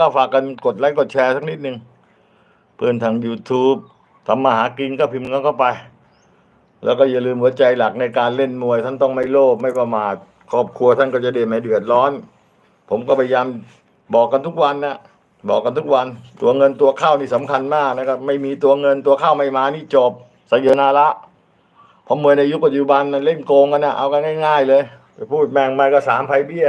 ก็ฝากกันกดไลค์กดแชร์สักนิดนึง เพื่อนทาง YouTube ทำมาหากินก็พิมพ์กันเข้าไป แล้วก็อย่าลืมหัวใจหลักในการเล่นมวย ท่านต้องไม่โลภไม่ประมาทครอบครัวท่านก็จะได้ไม่เดือดร้อน ผมก็พยายามบอกกันทุกวันนะบอกกันทุกวัน ตัวเงินตัวเข้านี่สำคัญมากนะครับ ไม่มีตัวเงินตัวเข้าไม่มานี่จบสยนาระเพราะมวยในยุคปัจจุบันมันเล่นโกงกันนะเอากันง่าย ๆ เลยไปพูดแมงไม่ก็สามไพ่เบี้ย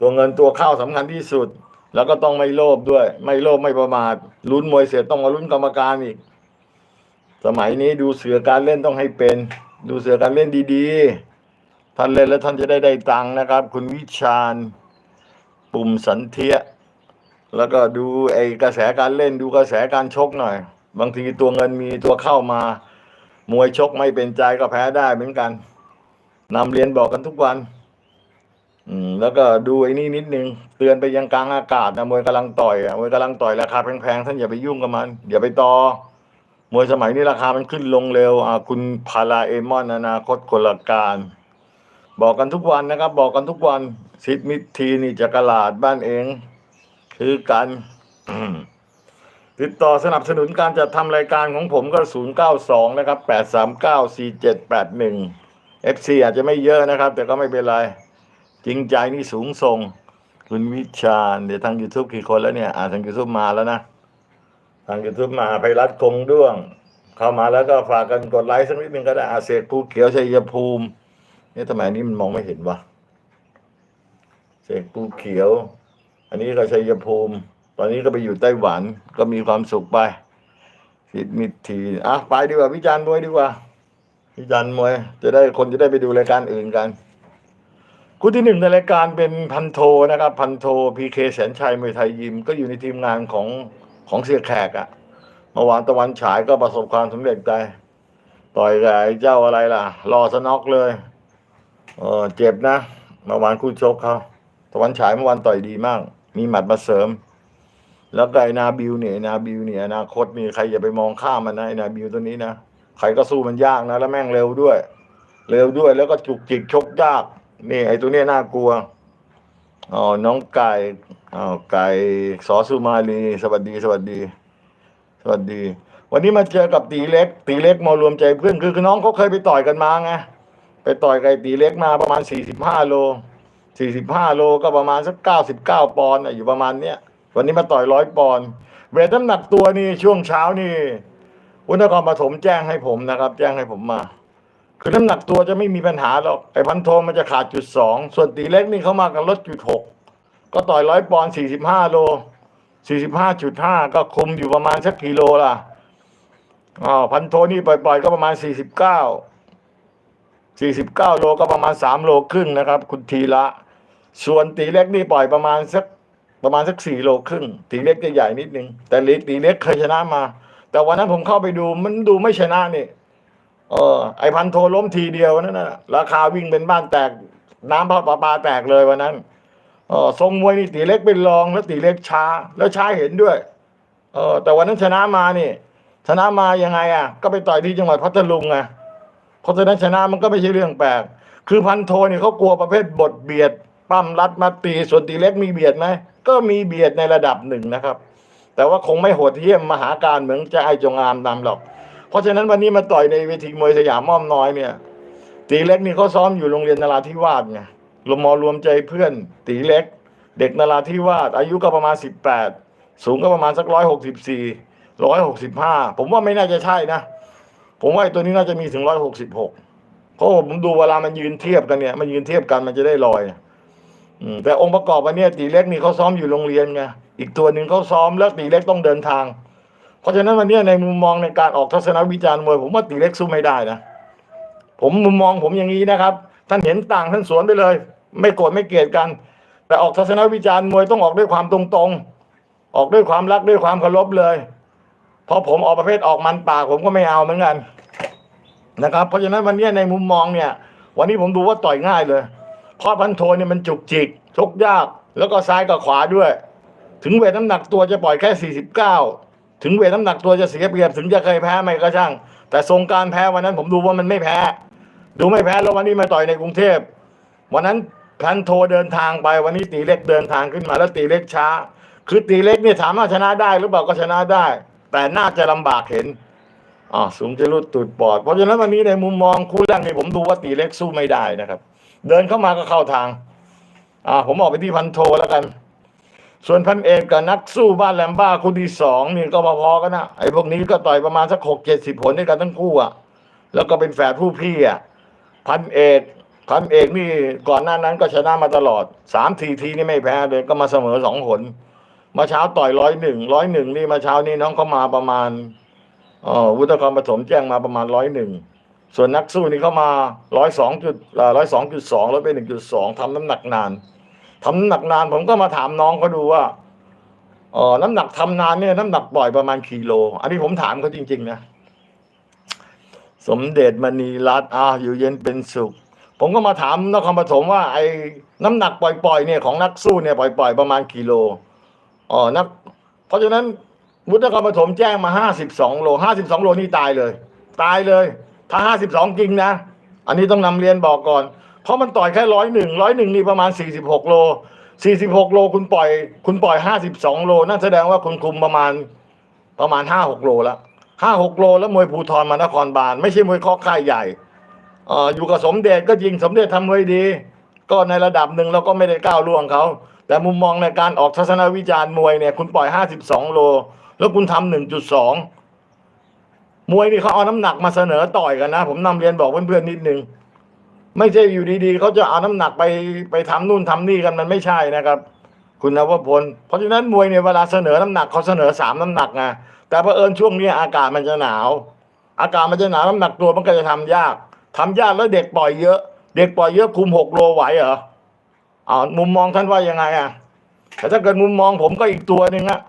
ตัวเงินตัวเข้าสำคัญที่สุด แล้วก็ต้องไม่โลภด้วย ไม่โลภไม่ประมาทลุ้นมวยเสร็จต้องมาลุ้นกรรมการอีก สมัยนี้ดูเสือการเล่นต้องให้เป็น ดูเสือการเล่นดีๆท่านเล่นแล้วท่านจะได้ได้ตังค์นะครับ คุณวิชาญปุ่มสันเทียแล้วก็ดูไอกระแสการเล่นดูกระแสการชกหน่อย บางทีตัวเงินมีตัวเข้ามามวยชกไม่เป็นใจก็แพ้ได้เหมือนกันนำเรียนบอกกันทุกวัน อืมแล้วก็ดูไอ้นี่นิดนึงเตือนไปยังกลางอากาศนะมวยกำลังต่อยอะมวยกำลังต่อยราคาแพงๆท่านอย่าไปยุ่งกับมันอย่าไปต่อมวยสมัยนี้ราคามันขึ้นลงเร็วอ่าคุณพาราเอมอนอนาคตคนละการ บอกกันทุกวันนะครับ บอกกันทุกวันซิดมิดทีนี่จักรลาดบ้านเอง คือกันติดต่อสนับสนุนการจัดทำรายการของผมก็ 092 นะครับ 839 4781 FC อาจจะไม่เยอะนะครับ แต่ก็ไม่เป็นไร จริงใจนี่สูงส่ง คุณวิชาเดี๋ยวทาง YouTube กี่คนแล้วเนี่ย อ่าทาง YouTube มาแล้วนะ ทาง YouTube มาไพรัตคงด้วง เข้ามาแล้วก็ฝากกันกดไลค์สักนิดนึงก็ได้อาเสกภูเขียวชัยภูมิเนี่ยทำไมนี้มันมองไม่เห็นวะเสกภูเขียว อันนี้ก็ชัยภูมิ ตอนนี้ก็ไปอยู่ไต้หวันก็มีความสุขไปสิทมิทีอะไปดีกว่าวิจารณ์มวยดีกว่าวิจารณ์มวย จะได้คนจะได้ไปดูรายการอื่นกัน คู่ที่หนึ่งในรายการเป็นพันโทนะครับ พันโทพีเคแสนชัยมวยไทยยิมก็อยู่ในทีมงานของของเสียแขกอะเมื่อวานตะวันฉายก็ประสบความสำเร็จไปต่อยกับไอ้เจ้าอะไรล่ะ รอสน็อกเลยเออเจ็บนะเมื่อวานคู่ชกเขาตะวันฉายเมื่อวานต่อยดีมาก มีหมัดมาเสริม แล้วก็ไอ้นาบิวเนี่ยไอ้นาบิวเนี่ยอนาคตนี่ใครอย่าไปมองข้ามมันนะไอ้นาบิวตัวนี้นะใครก็สู้มันยากนะ แล้วแม่งเร็วด้วย เร็วด้วยแล้วก็จุกจิกชกยาก นี่ไอ้ตัวเนี้ยน่ากลัวอ๋อน้องไก่อ๋อไก่สอสุมาลีสวัสดี สวัสดี สวัสดี วันนี้มาเจอกับตีเล็ก ตีเล็กมารวมใจเพื่อนคือคือน้องเขาเคยไปต่อยกันมาไงไปต่อยไอ้ตีเล็กมาประมาณสี่สิบห้าโลสี่สิบห้าโลก็ประมาณสักเก้าสิบเก้าปอนด์อะอยู่ประมาณเนี้ยวันนี้มาต่อยร้อยปอนด์เวทน้ำหนักตัวนี่ช่วงเช้านี่วุฒินครปฐมแจ้งให้ผมนะครับ แจ้งให้ผมมา คือน้ำหนักตัวจะไม่มีปัญหาหรอก ไอ้พันโทมันจะขาดจุดสองส่วนตีเล็กนี่เขามากันลดจุดหกก็ต่อยร้อยปอนด์สี่สิบห้าโลสี่สิบห้าจุดห้าก็คุมอยู่ประมาณสักกิโลล่ะอ๋อพันโทนี่ปล่อยๆก็ประมาณสี่สิบเก้าสี่สิบเก้าโลก็ประมาณสามโลครึ่งนะครับ คุณทีละ ส่วนตีเล็กนี่ปล่อยประมาณสักประมาณสักสี่โลครึ่งตีเล็กจะใหญ่นิดนึงแต่เล็กตีเล็กเคยชนะมา แต่วันนั้นผมเข้าไปดูมันดูไม่ชนะนี่ เออไอพันโทล้มทีเดียวนั่นน่ะราคาวิ่งเป็นบ้านแตก น้ำพระประปาแตกเลยวันนั้นเออทรงมวยนี่ตีเล็กเป็นรองแล้วตีเล็กช้า แล้วช้าเห็นด้วยเออแต่วันนั้นชนะมานี่ ชนะมายังไงอะ ก็ไปต่อยที่จังหวัดพัทลุงไงเพราะฉะนั้นชนะมันก็ไม่ใช่เรื่องแปลกคือพันโทนี่เขากลัวประเภทบทเบียดปั้มรัดมาตีส่วนตีเล็กมีเบียดไหมก็มีเบียดในระดับหนึ่งนะครับ แต่ว่าคงไม่โหดเหี้ยมมหาการเหมือนจะไอจงอามนำหรอก ราะฉะนั้นวันนี้มาต่อยในเวทีมวยสยามม่อมน้อยเนี่ย ตีเล็กนี่เขาซ้อมอยู่โรงเรียนนราธิวาสไงรวมมอรวมใจเพื่อน ตีเล็ก เด็กนราธิวาสอายุก็ประมาณสิบแปดสูงก็ประมาณสักร้อยหกสิบสี่ร้อยหกสิบห้าผมว่าไม่น่าจะใช่นะ ผมว่าไอ้ตัวนี้น่าจะมีถึงร้อยหกสิบหกเพราะผมดูเวลามันยืนเทียบกันเนี่ย มันยืนเทียบกันมันจะได้ลอยแต่องค์ประกอบวันนี้ตีเล็กนี่เขาซ้อมอยู่โรงเรียนไงอีกตัวหนึ่งเขาซ้อมแล้วตีเล็กต้องเดินทาง ราะฉะนั้นวันนี้ในมุมมองในการออกทัศนวิจารณ์มวยผมว่าตีเล็กสู้ไม่ได้นะ ผมมุมมองผมอย่างนี้นะครับ ท่านเห็นต่างท่านสวนไปเลย ไม่โกรธไม่เกลียดกัน แต่ออกทัศนวิจารณ์มวยต้องออกด้วยความตรงๆ ออกด้วยความรักด้วยความเคารพเลยเพราะผมออกประเภทออกมันปากผมก็ไม่เอาเหมือนกันนะครับ เพราะฉะนั้นวันนี้ในมุมมองเนี่ย วันนี้ผมดูว่าต่อยง่ายเลยเพราะพันโทเนี่ยมันจุกจิกชกยาก แล้วก็ซ้ายกับขวาด้วย ถึงเวทน้ำหนักตัวจะปล่อยแค่49 ถึงเวทน้ำหนักตัวจะเสียเปรียบถึงจะเคยแพ้ไม่ก็ช่าง แต่ทรงการแพ้วันนั้นผมดูว่ามันไม่แพ้ ดูไม่แพ้แล้ววันนี้มาต่อยในกรุงเทพวันนั้นพันโทเดินทางไปวันนี้ตีเล็กเดินทางขึ้นมาแล้วตีเล็กช้า คือตีเล็กเนี่ยถามว่าชนะได้หรือเปล่าก็ชนะได้ แต่น่าจะลำบากเห็นอ่าสูงจะรุดตูดปอด เพราะฉะนั้นวันนี้ในมุมมองคู่แรกนี่ผมดูว่าตีเล็กสู้ไม่ได้นะครับ เดินเข้ามาก็เข้าทางอ่าผมออกไปที่พันโทแล้วกัน ส่วนพันเอกกับนักสู้บ้านแลมบ้าคู่ที่สองนี่ก็พอๆกันนะไอ้พวกนี้ก็ต่อยประมาณสักหกเจ็ดสิบผลด้วยกันทั้งคู่อะ แล้วก็เป็นแฝดผู้พี่อะพันเอกพันเอกนี่ก่อนหน้านั้นก็ชนะมาตลอดสามทีทีนี่ไม่แพ้เลยก็มาเสมอสองผลมาเช้าต่อยร้อยหนึ่งร้อยหนึ่งนี่มาเช้านี่น้องเขามาประมาณอ่อวุฒิกรปฐมแจ้งมาประมาณร้อยหนึ่งส่วนนักสู้นี่เขามาร้อยสองจุดร้อยสองจุดสองลดไปหนึ่งจุดสองทำน้ำหนักนาน ทำน้ำหนักนานผมก็มาถามน้องเขาดูว่าเออน้ำหนักทำนานเนี่ยน้ำหนักปล่อยประมาณกิโล อันนี้ผมถามเขาจริง ๆ นะ สมเด็จมณีรัตน์อ่าอยู่เย็นเป็นสุข ผมก็มาถามนครปฐมว่า ไอ้น้ำหนักปล่อยๆเนี่ยของนักสู้เนี่ยปล่อยๆประมาณกิโลอ๋อนัก เพราะฉะนั้นวุฒินครปฐมแจ้งมาห้าสิบสองโลห้าสิบสองโลนี่ตายเลย ตายเลย ถ้าห้าสิบสองจริงนะ อันนี้ต้องนำเรียนบอกก่อน เพราะมันต่อยแค่ร้อยหนึ่งร้อยหนึ่งนี่ประมาณสี่สิบหกโลสี่สิบหกโลคุณปล่อย คุณปล่อยห้าสิบสองโล นั่นแสดงว่าคุณคุมประมาณประมาณห้าหกโลละห้าหกโลแล้วมวยภูทรมานครบาลไม่ใช่มวยข้อค่ายใหญ่อ่ออยู่กับสมเด็จก็จริงสมเด็จทำไว้ดี ก็ในระดับหนึ่งเราก็ไม่ได้ก้าวล่วงเขา แต่มุมมองในการออกทัศนวิจารณ์มวยเนี่ย คุณปล่อยห้าสิบสองโล แล้วคุณทำหนึ่งจุดสองมวยนี่เขาเอาน้ำหนักมาเสนอต่อยกันนะ ผมนำเรียนบอกเพื่อนๆนิดนึง ไม่ใช่อยู่ดีๆเขาจะเอาน้ำหนักไปไปทำนู่นทำนี่กันมันไม่ใช่นะครับ คุณนวพลเพราะฉะนั้นมวยเนี่ยเวลาเสนอน้ำหนักเขาเสนอสามน้ำหนักไงแต่เพอเอิญช่วงนี้อากาศมันจะหนาว อากาศมันจะหนาวน้ำหนักตัวมันก็จะทำยากทำยากแล้วเด็กปล่อยเยอะ เด็กปล่อยเยอะคุมหกโลไหวเหรออ่ามุมมองท่านว่ายังไงอะแต่ถ้าเกิดมุมมองผมก็อีกตัวหนึ่งอะ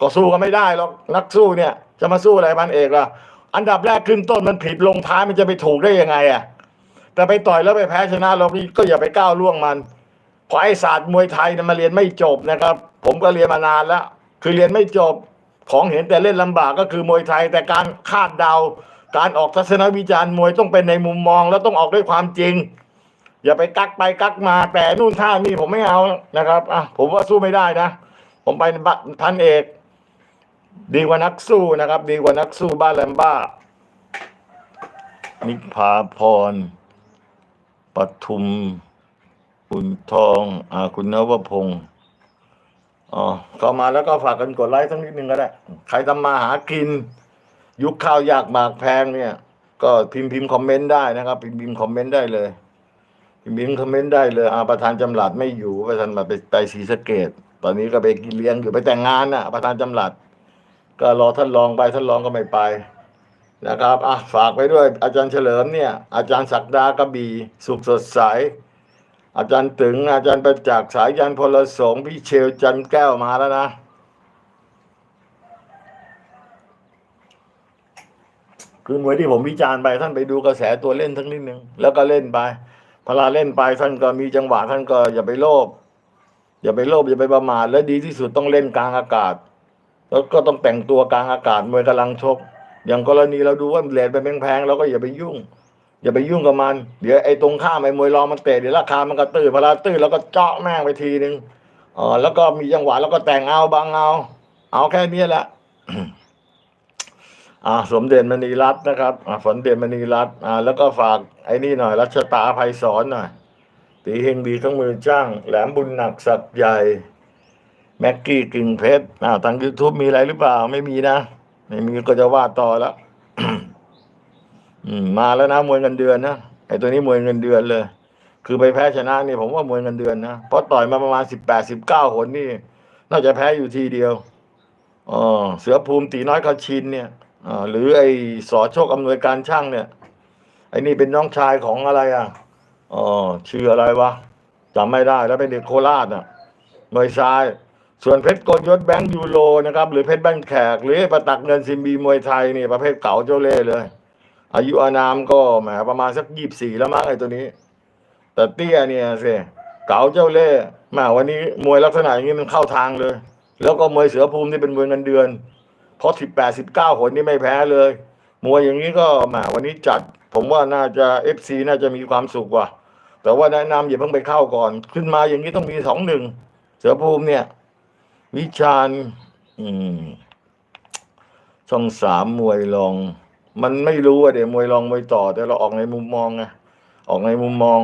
ก็สู้กันไม่ได้หรอกนักสู้เนี่ย จะมาสู้อะไรพันเอกล่ะอันดับแรกขึ้นต้นมันผิดลงท้ายมันจะไปถูกได้ยังไงอะ แต่ไปต่อยแล้วไปแพ้ชนะเราก็อย่าไปก้าวล่วงมันเพราะไอ้ศาสตร์มวยไทยเนี่ยมาเรียนไม่จบนะครับ ผมก็เรียนมานานแล้ว คือเรียนไม่จบของเห็นแต่เล่นลำบากก็คือมวยไทย แต่การคาดเดา การออกทัศนวิจารณ์มวยต้องเป็นในมุมมอง แล้วต้องออกด้วยความจริง อย่าไปกักไปกักมาแต่นู่นท่านี่ผมไม่เอานะครับอะผมว่าสู้ไม่ได้นะ ผมไปพันเอก ดีกว่านักสู้นะครับ ดีกว่านักสู้บ้านแลมบ้านิพาพร ปทุมอุ่นทอง อ่า คุณนวพงศ์อ๋อเข้ามาแล้วก็ฝากกันกดไลค์สักนิดนึงก็ได้ ใครทำมาหากิน ยุคข้าวยากหมากแพงเนี่ย ก็พิมพ์พิมพ์คอมเมนต์ได้นะครับ พิมพ์พิมพ์คอมเมนต์ได้เลยพิมพ์พิมพ์คอมเมนต์ได้เลยอาประธานจำหลัดไม่อยู่ประธานมาไปไปศรีสะเกดตอนนี้ก็ไปกินเลี้ยงอยู่ไปแต่งงานน่ะ ประธานจำหลัด ก็รอท่านรองไปท่านรองก็ไม่ไป นะครับอะฝากไปด้วยอาจารย์เฉลิมเนี่ย อาจารย์ศักดากระบี่สุขสดใส อาจารย์ตึง อาจารย์ประจักษ์สายยันพลสงพี่เชลจันแก้วมาแล้วนะคือมวยที่ผมวิจารณ์ไปท่านไปดูกระแสตัวเล่นทั้งนิดนึง แล้วก็เล่นไปพลาเล่นไปท่านก็มีจังหวะท่านก็อย่าไปโลภอย่าไปโลภอย่าไปประมาทและดีที่สุดต้องเล่นกลางอากาศ แล้วก็ต้องแต่งตัวกลางอากาศมวยกำลังชก อย่างกรณีเราดูว่าเลทไปแพงๆเราก็อย่าไปยุ่ง อย่าไปยุ่งกับมัน เดี๋ยวไอ้ตรงข้ามไอ้มวยรองมันเตะเดี๋ยวราคามันก็ตื้นพอเราตื้นแล้วก็เจาะแม่งไปทีนึงอ๋อแล้วก็มีจังหวะแล้วก็แต่งเอาบางเอา เอาแค่นี้แหละอ่าสมเด็จมณีรัตน์นะครับอ่าสมเด็จมณีรัตน์อ่าแล้วก็ฝากไอ้นี่หน่อย รัชตาภัยสอนหน่อยตีเฮงดีทั้งมือจ้าง แหลมบุญหนักสักใหญ่ แม็กกี้กิ่งเพชรอ่าทางยูทูบมีอะไรหรือเปล่าไม่มีนะ ไม่มีก็จะว่าต่อแล้วมาแล้วนะมวยเงินเดือนนะไอ้ตัวนี้มวยเงินเดือนเลย คือไปแพ้ชนะนี่ผมว่ามวยเงินเดือนนะเพราะต่อยมาประมาณสิบแปดสิบเก้าหนนี่น่าจะแพ้อยู่ทีเดียวอ๋อเสือภูมิตีน้อยเขาชินเนี่ยอหรือไอ้สอโชคอำนวยการช่างเนี่ย ไอ้นี่เป็นน้องชายของอะไรอะอ๋อชื่ออะไรวะจำไม่ได้แล้วเป็นเด็กโคราชอะหน่วยซ้าย ส่วนเพชรกลยศแบงค์ยูโรนะครับ หรือเพชรแบงค์แขก หรือประตักเงินซิมบีมวยไทยนี่ประเภทเก่าเจ้าเล่ห์เลย อายุอานามก็แหมประมาณสักยี่สี่แล้วมั้งไอ้ตัวนี้ แต่เตี้ยเนี่ยสิเก๋าเจ้าเล่ห์แหมวันนี้มวยลักษณะอย่างนี้มันเข้าทางเลย แล้วก็มวยเสือภูมินี่เป็นมวยเงินเดือน เพราะสิบแปดสิบเก้าคนนี่ไม่แพ้เลย มวยอย่างนี้ก็แหมวันนี้จัด ผมว่าน่าจะเอฟซีน่าจะมีความสุขกว่าแต่ว่าแนะนำอย่าเพิ่งไปเข้าก่อน ขึ้นมาอย่างนี้ต้องมีสองหนึ่งเสือภูมิเนี่ย วิชาญช่องสามมวยรอง มันไม่รู้อะเดี๋ยวมวยรองมวยต่อ แต่เราออกในมุมมองไงออกในมุมมอง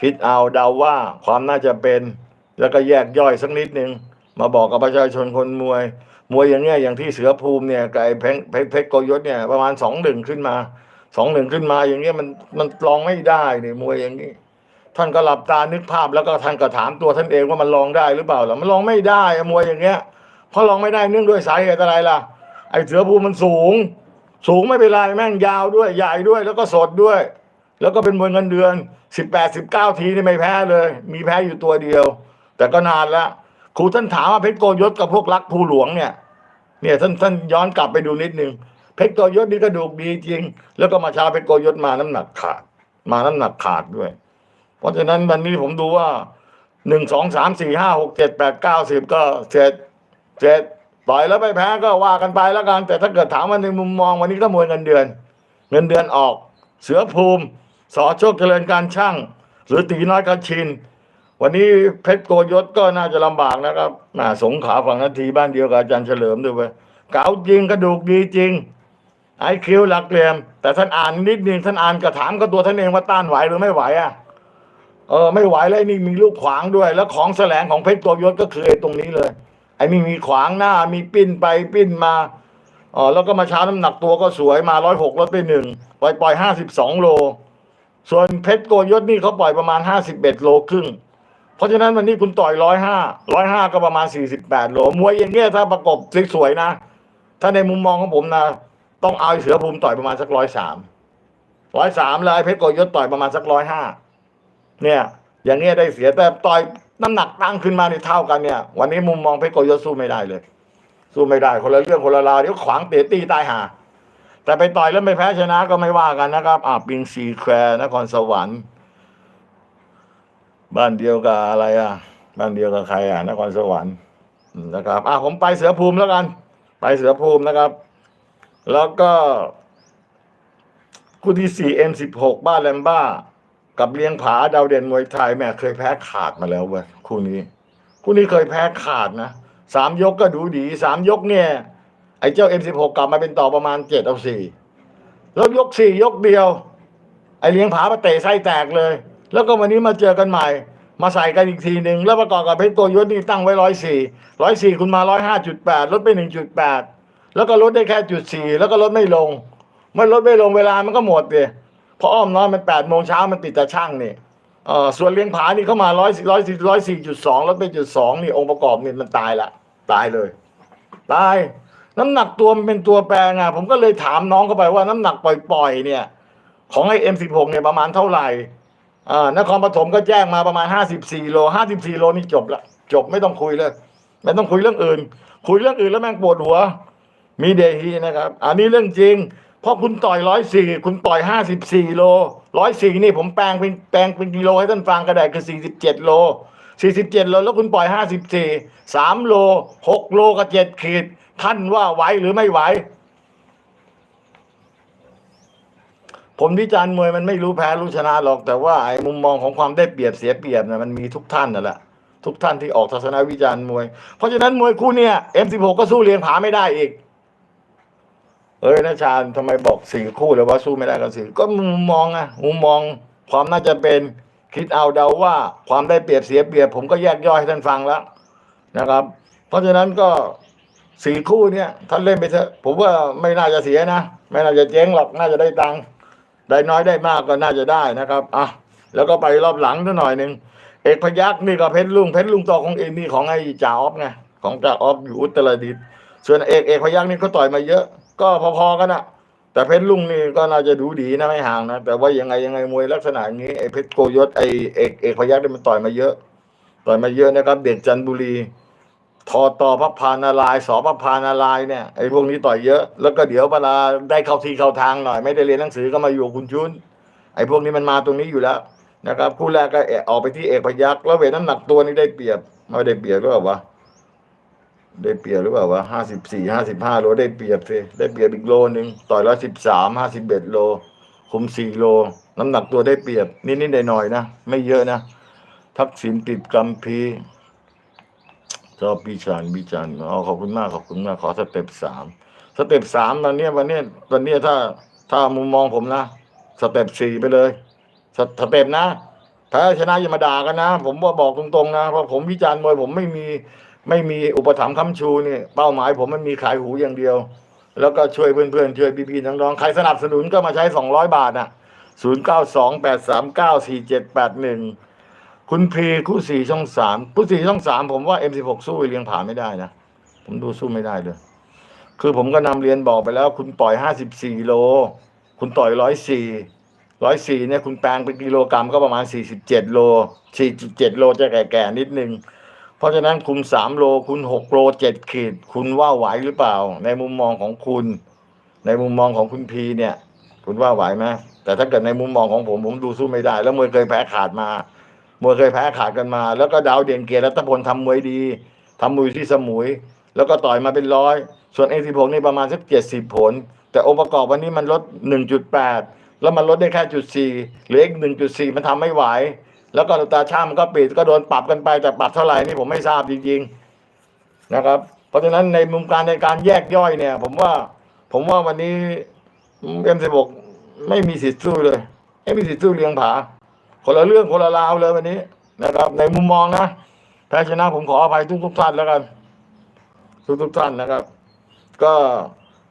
คิดเอาเดาว่าความน่าจะเป็น แล้วก็แยกย่อยสักนิดนึง มาบอกกับประชาชนคนมวย มวยอย่างเงี้ยอย่างที่เสือภูมิเนี่ยกับไอ้เพชรเพชรเพชรโกยศเนี่ยประมาณสองหนึ่งขึ้นมาสองหนึ่งขึ้นมาอย่างเงี้ยมันมันลองไม่ได้เนี่ยมวยอย่างนี้ ท่านก็หลับตานึกภาพแล้วก็ท่านก็ถามตัวท่านเองว่ามันลองได้หรือเปล่าล่ะมันลองไม่ได้อะมวยอย่างเงี้ยเพราะลองไม่ได้เนื่องด้วยสาเหตุอะไรล่ะ ไอ้เสือภูมันสูง สูงไม่เป็นไรแม่งยาวด้วยใหญ่ด้วยแล้วก็สดด้วย แล้วก็เป็นมวยเงินเดือนสิบแปดสิบเก้าทีนี่ไม่แพ้เลย มีแพ้อยู่ตัวเดียว แต่ก็นานล้วครูท่านถามว่าเพชรโกยศกับพวกรักภูหลวงเนี่ย เนี่ยท่านท่านย้อนกลับไปดูนิดนึงเพชรโกยศนี่กระดูกดีจริง แล้วก็มาชาเพชรโกยศมาน้ำหนักขาด มาน้ำหนักขาดด้วย เพราะฉะนั้นวันนี้ผมดูว่าหนึ่งสองสามสี่ห้าหกเจ็ดแปดเก้าสิบก็เสร็จเสร็จต่อยแล้วไม่แพ้ก็ว่ากันไปแล้วกัน แต่ถ้าเกิดถามว่าในมุมมองวันนี้ก็มวยเงินเดือน เงินเดือนออก เสือภูมิสอโชคเจริญการช่าง หรือตีน้อยกระชิน วันนี้เพชรโกยศก็น่าจะลำบากนะครับน่าสงขาฝั่งนาทีบ้านเดียวกับอาจารย์เฉลิมด้วยเว้ยเก๋าจริงกระดูกดีจริงไอคิวหลักเหลี่ยม แต่ท่านอ่านนิดนึงท่านอ่านกระถามกับตัวท่านเองว่าต้านไหวหรือไม่ไหวอะ เออไม่ไหวแล้วนี่มีลูกขวางด้วย แล้วของแสลงของเพชรโกยศก็คือไอ้ตรงนี้เลย ไอ้นี่มีขวางหน้ามีปิ้นไปปิ้นมาเออแล้วก็มาช้าน้ำหนักตัวก็สวยมาร้อยหกลดไปหนึ่งปล่อยปล่อยห้าสิบสองโล ส่วนเพชรโกยศนี่เขาปล่อยประมาณห้าสิบเอ็ดโลครึ่งเพราะฉะนั้นวันนี้คุณต่อยร้อยห้าร้อยห้าก็ประมาณสี่สิบแปดโลมวยอย่างเงี้ยถ้าประกบสวยๆนะ ถ้าในมุมมองของผมนะ ต้องเอาเสือภูมิต่อยประมาณสักร้อยสามร้อยสามแล้วไอ้เพชรโกยศต่อยประมาณสักร้อยห้า เนี่ย อย่างเงี้ยได้เสียแต่ต่อยน้ำหนักตั้งขึ้นมาในเท่ากันเนี่ย วันนี้มุมมองเพชรโกยสู้ไม่ได้เลย สู้ไม่ได้ คนละเรื่องคนละราวเดี๋ยวขวางเตะตีตายหาแต่ไปต่อยแล้วไม่แพ้ชนะก็ไม่ว่ากันนะครับอ่าปิงซีแควร์นครสวรรค์ บ้านเดียวกับอะไรอะ บ้านเดียวกับใครอะนครสวรรค์นะครับอะผมไปเสือภูมิแล้วกัน ไปเสือภูมินะครับ แล้วก็คู่ที่สี่เอ็มสิบหกบ้านแลมบ้า กับเลี้ยงผาดาวเด่นมวยไทยแม่เคยแพ้ขาดมาแล้วเว้ยคู่นี้ คู่นี้เคยแพ้ขาดนะสามยกก็ดูดีสามยกเนี่ย ไอ้เจ้าเอ็มสิบหกกลับมาเป็นต่อประมาณเจ็ดเอาสี่แล้วยกสี่ยกเดียว ไอ้เลี้ยงผามาเตะไส้แตกเลย แล้วก็วันนี้มาเจอกันใหม่ มาใส่กันอีกทีหนึ่งแล้วประกอบกับเพชรโกยศนี่ตั้งไว้ร้อยสี่ร้อยสี่คุณมาร้อยห้าจุดแปดลดไปหนึ่งจุดแปดแล้วก็ลดได้แค่จุดสี่แล้วก็ลดไม่ลงไม่ลดไม่ลงเวลามันก็หมดเลย พราะอ้อมน้อยมันแปดโมงเช้ามันติดแต่ช่างนี่เออส่วนเลี้ยงผานี่เข้ามาร้อยร้อยสี่ร้อยสี่จุดสองลดไปจุดสองนี่องค์ประกอบนี่มันตายละ ตายเลย ตาย น้ำหนักตัวมันเป็นตัวแปรไงผมก็เลยถามน้องเข้าไปว่าน้ำหนักปล่อยๆเนี่ย ของไอเอ็มสิบหกเนี่ยประมาณเท่าไหร่อ่านครปฐมก็แจ้งมาประมาณห้าสิบสี่โลห้าสิบสี่โลนี่จบละจบไม่ต้องคุยเลยไม่ต้องคุยเรื่องอื่น คุยเรื่องอื่นแล้วแม่งปวดหัว มีเดฮีนะครับ อันนี้เรื่องจริง เพราะคุณต่อยร้อยสี่คุณต่อยห้าสิบสี่โลร้อยสี่นี่ผมแปลงเป็นแปลงเป็นกิโลให้ท่านฟังก็ได้คือสี่สิบเจ็ดโลสี่สิบเจ็ดโลแล้วคุณปล่อยห้าสิบสี่สามโลหกโลกับเจ็ดขีด ท่านว่าไหวหรือไม่ไหว ผมวิจารณ์มวยมันไม่รู้แพ้รู้ชนะหรอก แต่ว่าไอ้มุมมองของความได้เปรียบเสียเปรียบนะมันมีทุกท่านนั่นแหละทุกท่านที่ออกทัศนวิจารณ์มวย เพราะฉะนั้นมวยคู่เนี้ย M16 ก็สู้เลียงผาไม่ได้อีก เอ้ยนะชาญทำไมบอกสี่คู่เลยว่าสู้ไม่ได้กันสี่ก็มุมมองอะมุมมองความน่าจะเป็นคิดเอาเดาว่าความได้เปรียบเสียเปรียบ ผมก็แยกย่อยให้ท่านฟังแล้วนะครับ เพราะฉะนั้นก็สี่คู่เนี่ยท่านเล่นไปเถอะผมว่าไม่น่าจะเสียนะ ไม่น่าจะเจ๊งหรอกน่าจะได้ตังค์ได้น้อยได้มากก็น่าจะได้นะครับอะแล้วก็ไปรอบหลังนิดหน่อยหนึ่งเอกพยักษ์นี่ก็เพชรลุงเพชรลุงต่อของเองนี่ของไอ้จ่าออฟไงของจ่าออฟอยู่อุตรดิตถ์ส่วนเอกเอกพยักษ์นี่ก็ต่อยมาเยอะ ก็พอๆกันนะแต่เพชรลุงนี่ก็น่าจะดูดีนะไม่ห่างนะแต่ว่ายังไงยังไงมวยลักษณะนี้ไอ้เพชรโกยศไอ้เอกเอกพยักษ์นี่มันต่อยมาเยอะ ต่อยมาเยอะนะครับ เด็กจันบุรี ทอต่อพระพานารายสอพระพานารายเนี่ยไอ้พวกนี้ต่อยเยอะ แล้วก็เดี๋ยวเวลาได้เข้าที่เข้าทางหน่อย ไม่ได้เรียนหนังสือก็มาอยู่คุณชุนไอ้พวกนี้มันมาตรงนี้อยู่แล้วนะครับคู่แรกก็เอะออกไปที่เอกพยักษ์แล้วเวทน้ำหนักตัวนี้ได้เปรียบไม่ได้เปรียบหรือเปล่าวะ ได้เปรียบหรือเปล่าวะห้าสิบสี่ห้าสิบห้าโลได้เปรียบสิได้เปรียบอีกโลหนึ่งต่อยร้อยสิบสามห้าสิบเอ็ดโล คุมสี่โล น้ำหนักตัวได้เปรียบ นิดๆหน่อยๆนะไม่เยอะนะ ทักษิณติดกัมพีชอบพี่ชานพี่ชานอ๋อขอบคุณมากขอบคุณมากขอสเต็ปสามสเต็ปสามตอนนี้วันนี้ตอนนี้ถ้าถ้ามุมมองผมนะสเต็ปสี่ไปเลยสสเต็ปนะแพ้ชนะอย่ามาด่ากันนะ ผมว่าบอกตรงๆนะเพราะผมวิจารณ์มวยผมไม่มี ไม่มีอุปถัมภ์ค้ำชูนี่เป้าหมายผมมันมีขายหูอย่างเดียว แล้วก็ช่วยเพื่อนๆช่วยพี่ๆน้องๆใครสนับสนุนก็มาใช้สองร้อยบาทนะศูนย์เก้าสองแปดสามเก้าสี่เจ็ดแปดหนึ่งคุณพีคู่สี่ช่องสามคู่สี่ช่องสามผมว่า M16 สู้ไอ้เลียงผาไม่ได้นะ ผมดูสู้ไม่ได้เลย คือผมก็นำเรียนบอกไปแล้ว คุณปล่อยห้าสิบสี่โล คุณต่อยร้อยสี่ร้อยสี่เนี่ยคุณแปลงเป็นกิโลกรัมก็ประมาณสี่สิบเจ็ดโลสี่จุดเจ็ดโลจะแก่ๆนิดนึง เพราะฉะนั้นคุณสามโลคุณหกโลเจ็ดขีด คุณว่าไหวหรือเปล่า ในมุมมองของคุณ ในมุมมองของคุณพีเนี่ย คุณว่าไหวไหมแต่ถ้าเกิดในมุมมองของผมผมดูสู้ไม่ได้ แล้วมวยเคยแพ้ขาดมามวยเคยแพ้ขาดกันมา แล้วก็ดาวเด่นเกียรติรัตพลทำมวยดีทำมวยที่สมุย แล้วก็ต่อยมาเป็นร้อยส่วนเอสิบหกนี่ประมาณสักเจ็ดสิบผล แต่องค์ประกอบวันนี้มันลดหนึ่งจุดแปดแล้วมันลดได้แค่จุดสี่เหลืออีกหนึ่งจุดสี่มันทำไม่ไหว แล้วก็ตาช่างมันก็ปิดก็โดนปรับกันไปแต่ปรับเท่าไหร่นี่ผมไม่ทราบจริง ๆนะครับ เพราะฉะนั้นในมุมการในการแยกย่อยเนี่ย ผมว่าผมว่าวันนี้เอ็มสิบหกไม่มีสิทธิ์สู้เลยไม่มีสิทธิ์สู้เลียงผา คนละเรื่องคนละราวเลยวันนี้นะครับ ในมุมมองนะแพ้ชนะผมขออภัยทุกทุกท่านแล้วกัน ทุกทุกท่านนะครับ ก็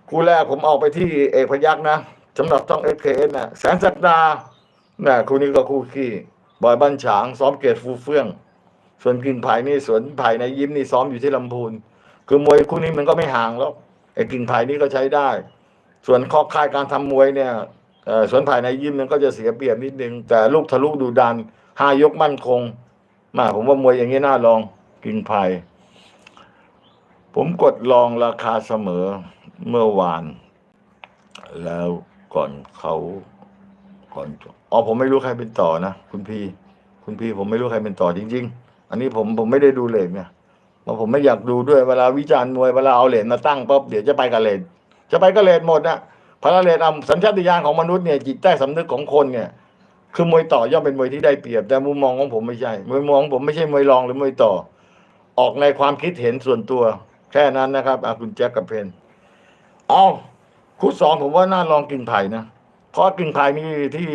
คู่แรกผมออกไปที่เอกพยักษ์นะสำหรับช่องเอเคเอนะแสนสักดาน่ะคู่นี้ก็คู่ขี้ บอยบ้านฉางซ้อมเกตฟูเฟื่อง ส่วนกิ่งไผ่นี่สวนไผ่ในยิ้มนี่ซ้อมอยู่ที่ลำพูน คือมวยคู่นี้มันก็ไม่ห่างแล้วไอ้กิ่งไผ่นี่ก็ใช้ได้ ส่วนข้อค่ายการทำมวยเนี่ยสวนภายในยิ้มมันก็จะเสียเปรียบนิดนึง แต่ลูกทะลุดูดันห้ายกมั่นคง มาผมว่ามวยอย่างนี้น่าลองกินภายผมกดลองราคาเสมอเมื่อวาน แล้วก่อนเขาก่อนอ๋อผมไม่รู้ใครเป็นต่อนะ คุณพี่ คุณพี่ผมไม่รู้ใครเป็นต่อจริง ๆ อันนี้ผมผมไม่ได้ดูเลทเนี่ยเพราผมไม่อยากดูด้วยเวลาวิจารณ์มวยเวลาเอาเลทมาตั้งปั๊บเดี๋ยวจะไปกับเลทจะไปกับเลทหมดนะพระเลนอำสัญชาตญาณของมนุษย์เนี่ยจิตใต้สำนึกของคนเนี่ยคือมวยต่อย่อมเป็นมวยที่ได้เปรียบ แต่มุมมองของผมไม่ใช่มวยมองผมไม่ใช่มวยรองหรือมวยต่อ ออกในความคิดเห็นส่วนตัว แค่นั้นนะครับอาคุณแจ็คกับเพนเอาคู่สองผมว่าน่าลองกิ่งไผ่นะ เพราะกิ่งไผ่นี่ที่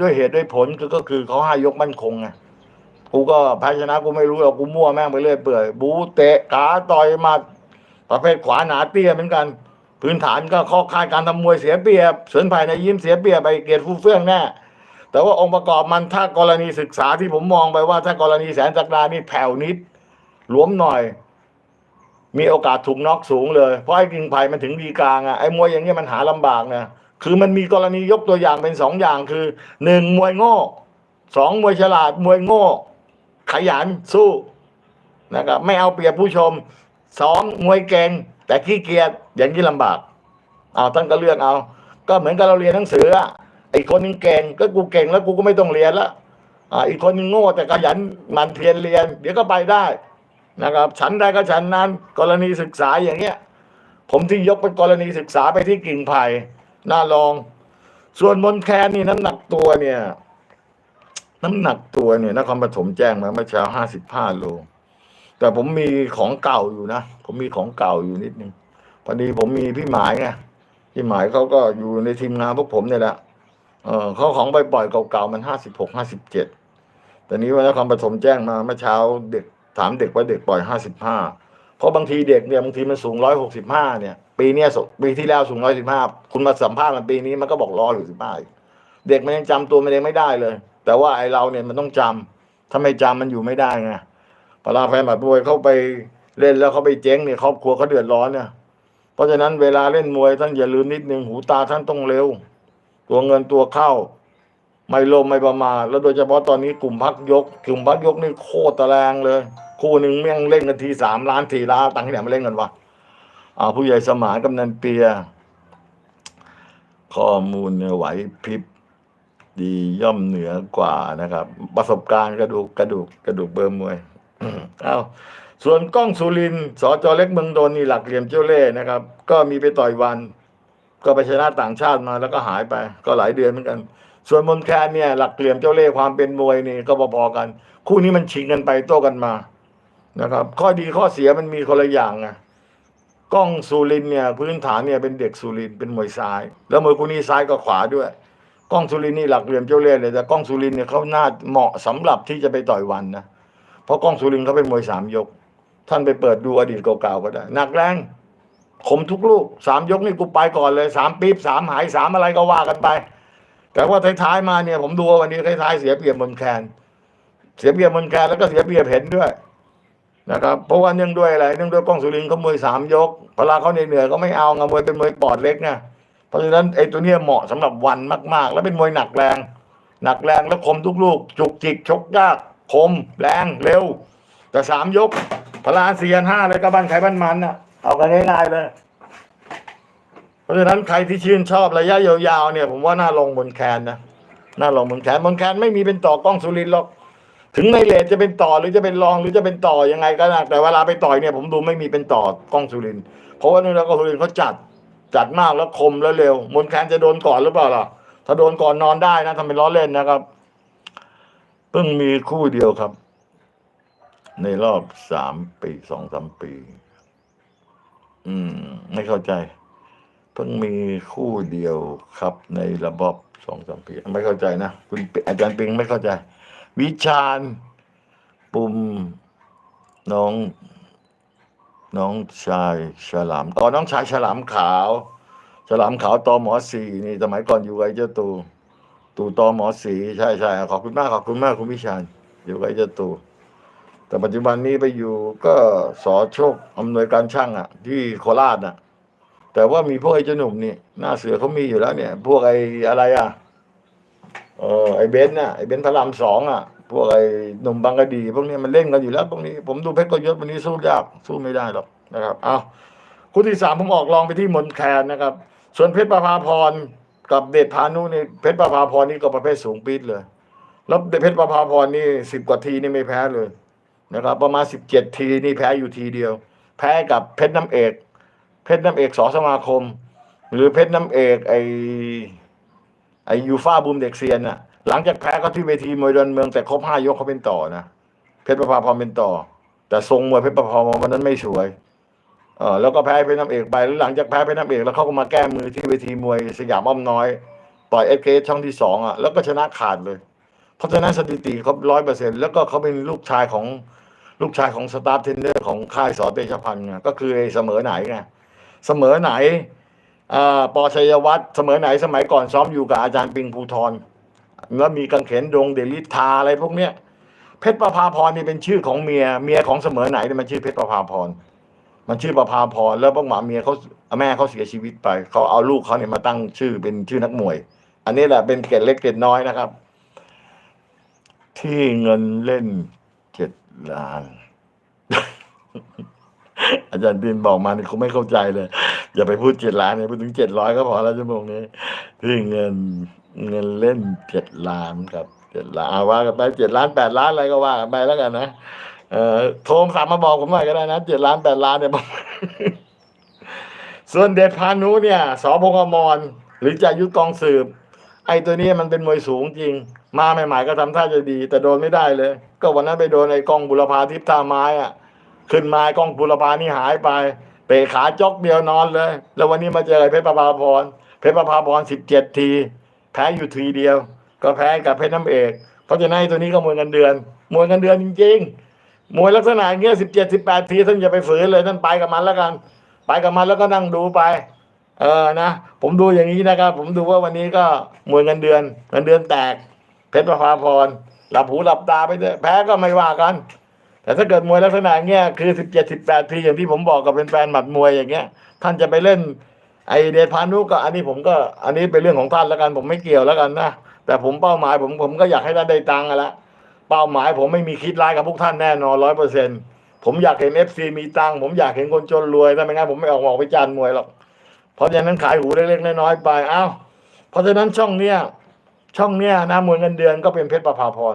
ด้วยเหตุด้วยผลก็คือเขาให้ยกมั่นคงไงกูก็แพ้ชนะกูไม่รู้หรอกกูมั่วแม่งไปเรื่อยเปื่อยบูเตะขาต่อยมาประเภทขวาหนาเตี้ยเหมือนกัน พื้นฐานก็ข้อคายการทำมวยเสียเปรียบเสรินภายในยิ้มเสียเปรียบไปเกียรติฟูเฟื่องแน่แต่ว่าองค์ประกอบมันถ้ากรณีศึกษาที่ผมมองไปว่า ถ้ากรณีแสนจักรดานี่แผ่วนิดหลวมหน่อย มีโอกาสถูกน็อกสูงเลย เพราะไอ้กิ่งไผ่มันถึงดีกลางอะไอ้มวยอย่างเงี้ยมันหาลำบากนะ คือมันมีกรณียกตัวอย่างเป็นสองอย่างคือหนึ่งมวยโง่สองมวยฉลาดมวยโง่ ขยันสู้นะครับไม่เอาเปรียบผู้ชมสองมวยเก่งแต่ขี้เกียจอย่างนี้ลำบากเอาท่านก็เลือกเอา ก็เหมือนกับเราเรียนหนังสืออะไอ้คนหนึงเก่งก็กูเก่งแล้วกูก็ไม่ต้องเรียนละอ่าอีกคนหนึงโง่แต่ขยันมันเพียรเรียน เดี๋ยวก็ไปได้นะครับ ฉันได้ก็ฉันนั้นกรณีศึกษาอย่างเงี้ย ผมที่ยกเป็นกรณีศึกษาไปที่กิ่งไผ่ น่าลอง ส่วนมนแคนนี่น้ำหนักตัวเนี่ย น้ำหนักตัวเนี่ยนครปฐมแจ้งมาเมื่อเช้าห้าสิบห้าโล แต่ผมมีของเก่าอยู่นะ ผมมีของเก่าอยู่นิดนึงพอดีผมมีพี่หมายไงพี่หมายเขาก็อยู่ในทีมงานพวกผมเนี่ยแหละเออเขาของไปปล่อยเก่าๆมันห้าสิบหกห้าสิบเจ็ดแต่นี้วันนครปฐมแจ้งมาเมื่อเช้าเด็กถามเด็กว่าเด็กปล่อยห้าสิบห้าเพราะบางทีเด็กเนี่ยบางทีมันสูงร้อยหกสิบห้าเนี่ย ปีเนี้ยสูงปีที่แล้วสูงร้อยสิบห้าคุณมาสัมภาษณ์มันปีนี้มันก็บอกร้อยหกสิบห้าเด็กมันยังจำตัวมันเองไม่ได้เลย แต่ว่าไอเราเนี่ยมันต้องจำถ้าไม่จำมันอยู่ไม่ได้ไงพลาแฟนบัดมวยเข้าไปเล่นแล้วเขาไปเจ๊งเนี่ยครอบครัวเขาเดือดร้อนเนี่ยเพราะฉะนั้นเวลาเล่นมวยท่านอย่าลืมนิดนึงหูตาท่านต้องเร็ว ตัวเงินตัวเข้า ไม่ลมไม่ประมาแล้วโดยเฉพาะตอนนี้กลุ่มพักยก กลุ่มพักยกนี่โคตรแรงเลย คู่หนึ่งแม่งเล่นกันทีสามล้านสี่ล้านตังค์ที่ไหนมาเล่นกันวะ เอาผู้ใหญ่สมานกำนันเปีย ข้อมูลเนี่ยไหวพริบดีย่อมเหนือกว่านะครับ ประสบการณ์กระดูกกระดูกกระดูกเบอร์มวยเอาส่วนกล้องสุรินทร์สจเล็กเมืองโดนนี่หลักเหลี่ยมเจ้าเล่นะครับ ก็มีไปต่อยวัน ก็ไปชนะต่างชาติมาแล้วก็หายไป ก็หลายเดือนเหมือนกัน ส่วนมนแคนเนี่ย หลักเหลี่ยมเจ้าเล่ความเป็นมวยนี่ก็พอๆกัน คู่นี้มันชิงกันไปโต้กันมานะครับ ข้อดีข้อเสียมันมีคนละอย่างไง กล้องสุรินเนี่ยพื้นฐานเนี่ยเป็นเด็กสุรินเป็นมวยซ้าย แล้วมวยคู่นี้ซ้ายกับขวาด้วย กล้องสุรินนี่หลักเหลี่ยมเจ้าเล่ห์เลยแต่กล้องสุรินเนี่ยเขาน่าเหมาะสำหรับที่จะไปต่อยวันนะเพราะกล้องสุรินเขาเป็นมวยสามยก ท่านไปเปิดดูอดีตเก่าๆก็ได้หนักแรงคมทุกลูกสามยกนี่กูไปก่อนเลยสามปี๊บสามหายสามอะไรก็ว่ากันไป แต่ว่าท้ายๆมาเนี่ยผมดูวันนี้ท้ายๆเสียเปรียบบนแคนเสียเปรียบบนแคนแล้วก็เสียเปรียบเห็นด้วย นะครับเพราะว่าเนื่องด้วยอะไรเนื่องด้วยกล้องสุรินทร์เขามวยสามยกพลาเขาเหนื่อยๆก็ไม่เอางมวยเป็นมวยปอดเล็กไงเพราะฉะนั้นไอ้ตัวเนี้ยเหมาะสำหรับวันมาก ๆ แล้วเป็นมวยหนักแรง หนักแรงแล้วคมทุกลูก จุกจิกชกยากคม แรงเร็ว แต่สามยกพลาเสียนห้าเลยก็บ้านใครบ้านมันน่ะเอากันง่ายๆเลยเพราะฉะนั้นใครที่ชื่นชอบระยะยาวๆเนี่ย ผมว่าน่าลงบนแคนนะน่าลงบนแคนบนแคนไม่มีเป็นต่อกล้องสุรินทร์หรอก ถึงในเลทจะเป็นต่อหรือจะเป็นรองหรือจะเป็นต่อยังไงก็ได้แต่เวลาไปต่อยเนี่ยผมดูไม่มีเป็นต่อกล้องสุรินเพราะว่านี่แล้วก็สุรินเขาจัดจัดมากแล้วคมแล้วเร็ว มนแคนจะโดนก่อนหรือเปล่าล่ะถ้าโดนก่อนนอนได้นะทำเป็นล้อเล่นนะครับเพิ่งมีคู่เดียวครับ ในรอบสามปีสองสามปี อืม ไม่เข้าใจ เพิ่งมีคู่เดียวครับในระบบสองสามปี ไม่เข้าใจนะคุณอาจารย์ปิงไม่เข้าใจ วิชาญปุ่มน้องน้องชายฉลามต่อน้องชายฉลามขาวฉลามขาวตอหมอสีนี่สมัยก่อนอยู่กับไอ้เจ้าตูตูตอหมอสีใช่ใช่ขอบคุณมากขอบคุณมากคุณวิชาญอยู่กับไอ้เจ้าตูแต่ปัจจุบันนี้ไปอยู่ก็สอโชคอำนวยการช่างอะ ที่โคราชอะ แต่ว่ามีพวกไอ้เจ้าหนุ่มนี่หน้าเสือเขามีอยู่แล้วเนี่ย พวกไอ้อะไรอะ เออไอเบนซ์น่ะไอเบนซ์พระรามสองอะพวกไอ้หนุ่มบางกะดี พวกนี้มันเล่นกันอยู่แล้วพวกนี้ผมดูเพชรก็ยศวันนี้สู้ยากสู้ไม่ได้หรอกนะครับเอาคู่ที่สามผมออกลองไปที่มนแคนนะครับ ส่วนเพชรประภาพรกับเดชพานุนี่เพชรประภาพรนี่ก็ประเภทสูงปี๊ดเลยแล้วเพชรประภาพรนี่สิบกว่าทีนี่ไม่แพ้เลยนะครับ ประมาณสิบเจ็ดทีนี่แพ้อยู่ทีเดียว แพ้กับเพชรน้ำเอก เพชรน้ำเอกสอสมาคม หรือเพชรน้ำเอกไอ ไอ้ยูฟ่าบูมเด็กเซียนน่ะ หลังจากแพ้ก็ที่เวทีมวยดอนเมืองแต่ครบห้ายกเขาเป็นต่อนะเพชรประภาพรเป็นต่อ แต่ทรงมวยเพชรประภาพรวันนั้นไม่สวยเออแล้วก็แพ้เพชรน้ำเอกไปแล้วหลังจากแพ้เพชรน้ำเอกแล้วเขาก็มาแก้มือที่เวทีมวยสยามอ้อมน้อยต่อยเอฟเคช่องที่สองอะแล้วก็ชนะขาดเลย เพราะฉะนั้นสถิติเขาร้อยเปอร์เซ็นต์แล้วก็เขาเป็นลูกชายของลูกชายของสตาฟเทนเนอร์ของค่ายสอเตชพันธ์ไงก็คือเสมอไหนไงเสมอไหน ปอชัยวัฒน์เสมอไหนสมัยก่อนซ้อมอยู่กับอาจารย์ปิงภูทรแล้วมีกังเขนดงเดลิทาอะไรพวกเนี้ยเพชรประภาพรนี่เป็นชื่อของเมียเมียของเสมอไหนเนี่ยมันชื่อเพชรประภาพรมันชื่อประภาพรแล้วป้าหมาเมียเขาแม่เขาเสียชีวิตไปเขาเอาลูกเขาเนี่ยมาตั้งชื่อเป็นชื่อนักมวย อันนี้แหละเป็นเกร็ดเล็กเกร็ดน้อยนะครับ ที่เงินเล่นเจ็ดล้าน อาจารย์ดินบอกมานี่เขาไม่เข้าใจเลย อย่าไปพูดเจ็ดล้านเนี่ยพูดถึงเจ็ดร้อยก็พอแล้วชั่วโมงนี้ที่เงินเงินเล่นเจ็ดล้านครับเจ็ดล้านเอาว่ากันไปเจ็ดล้านแปดล้านอะไรก็ว่ากันไปแล้วกันนะเอ่อโทรศัพท์มาบอกผมหน่อยก็ได้นะเจ็ดล้านแปดล้านเนี่ยส่วนเดชพานุเนี่ยสพงมรหรือจายุทธกองสืบ ไอ้ตัวนี้มันเป็นมวยสูงจริง มาใหม่ ๆ ก็ทำท่าจะดี แต่โดนไม่ได้เลย ก็วันนั้นไปโดนไอ้กองบุรพาทิพย์ท่าไม้อะ ขึ้นมากองบุรพานี่หายไป ตะขาจอกเดียวนอนเลย แล้ววันนี้มาเจอไอ้เพชรประภาพรเพชรประภาพรสิบเจ็ดที แพ้อยู่ทีเดียว ก็แพ้กับเพชรน้ำเอก เพราะฉะนั้นตัวนี้ก็มวยเงินเดือน มวยเงินเดือนจริงๆ มวยลักษณะเงี้ยสิบเจ็ดสิบแปดทีท่านอย่าไปฝืนเลยท่านไปกับมันแล้วกัน ไปกับมันแล้วก็นั่งดูไป เออนะ ผมดูอย่างนี้นะครับ ผมดูว่าวันนี้ก็มวยเงินเดือน เงินเดือนแตก เพชรประภาพรหลับหูหลับตาไปเถอะแพ้ก็ไม่ว่ากัน แต่ถ้าเกิดมวยลักษณะเงี้ยคือสิบเจ็ดสิบแปดทีอย่างที่ผมบอกกับเป็นแฟนหมัดมวยอย่างเงี้ย ท่านจะไปเล่น ไอเดชพานุก็ อันนี้ผมก็ อันนี้เป็นเรื่องของท่านแล้วกันผมไม่เกี่ยวแล้วกันนะแต่ผมเป้าหมายผมผมก็อยากให้ท่านได้ตังค์อะละเป้าหมายผมไม่มีคิดร้ายกับพวกท่านแน่นอนร้อยเปอร์เซ็นผมอยากเห็นเอฟซีมีตังค์ผมอยากเห็นคนจนรวยถ้าไม่งั้นผมไม่ออกออกไปจานมวยหรอกเพราะฉะนั้นขายหูเล็กๆน้อยๆไปเอ้าเพราะฉะนั้นช่องเนี้ยช่องเนี้ยนะมวยเงินเดือนก็เป็นเพชรประภาพร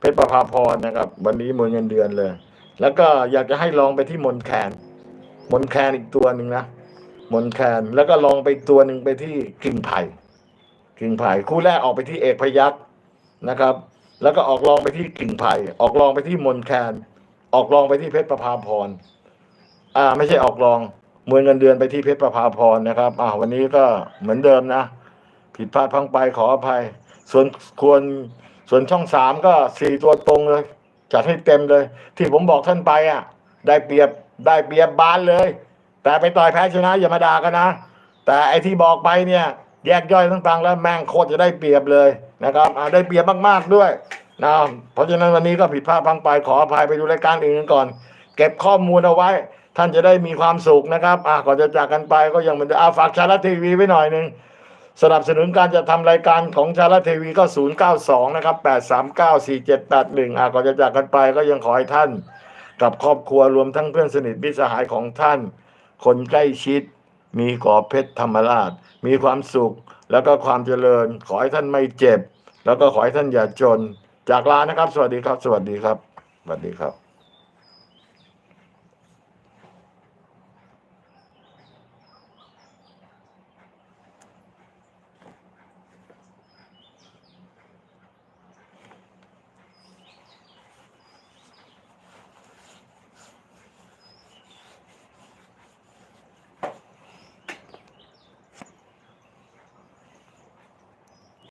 เพชรประภาพรนะครับ วันนี้มวยเงินเดือนเลย แล้วก็อยากจะให้ลองไปที่มนแคนมนแคนอีกตัวหนึ่งนะมนแคนแล้วก็ลองไปตัวหนึ่งไปที่กิ่งไผ่กิ่งไผ่คู่แรกออกไปที่เอกพยัคฆ์นะครับ แล้วก็ออกลองไปที่กิ่งไผ่ออกลองไปที่มนแคนออกรองไปที่เพชรประภาพรอ่า ไม่ใช่ออกรองมวยเงินเดือนไปที่เพชรประภาพรนะครับอ่าวันนี้ก็เหมือนเดิมนะ ผิดพลาดพังไปขออภัย ส่วนควร ส่วนช่องสามก็สี่ตัวตรงเลย จัดให้เต็มเลย ที่ผมบอกท่านไปอะ ได้เปรียบได้เปรียบบานเลย แต่ไปต่อยแพ้ชนะอย่ามาด่ากันนะ แต่ไอที่บอกไปเนี่ย แยกย่อยต่างๆ แล้วแม่งโคตรจะได้เปรียบเลยนะครับได้เปรียบมากๆด้วยนะเพราะฉะนั้นวันนี้ก็ผิดพลาดพังไปขออภัยไปดูรายการอื่นๆก่อน เก็บข้อมูลเอาไว้ ท่านจะได้มีความสุขนะครับอะก่อนจะจากกันไปก็ยังเหมือนเดิมอะฝากชาลัทีวีไว้หน่อยหนึ่ง สนับสนุนการจะทำรายการของชาลัทีวีก็ 092 นะครับ 839 4781อะก่อนจะจากกันไปก็ยังขอให้ท่าน กับครอบครัวรวมทั้งเพื่อนสนิทมิตรสหายของท่าน คนใกล้ชิด มีกอเพชรธรรมราช มีความสุขแล้วก็ความเจริญ ขอให้ท่านไม่เจ็บ แล้วก็ขอให้ท่านอย่าจน จากลานะครับ สวัสดีครับ สวัสดีครับ สวัสดีครับ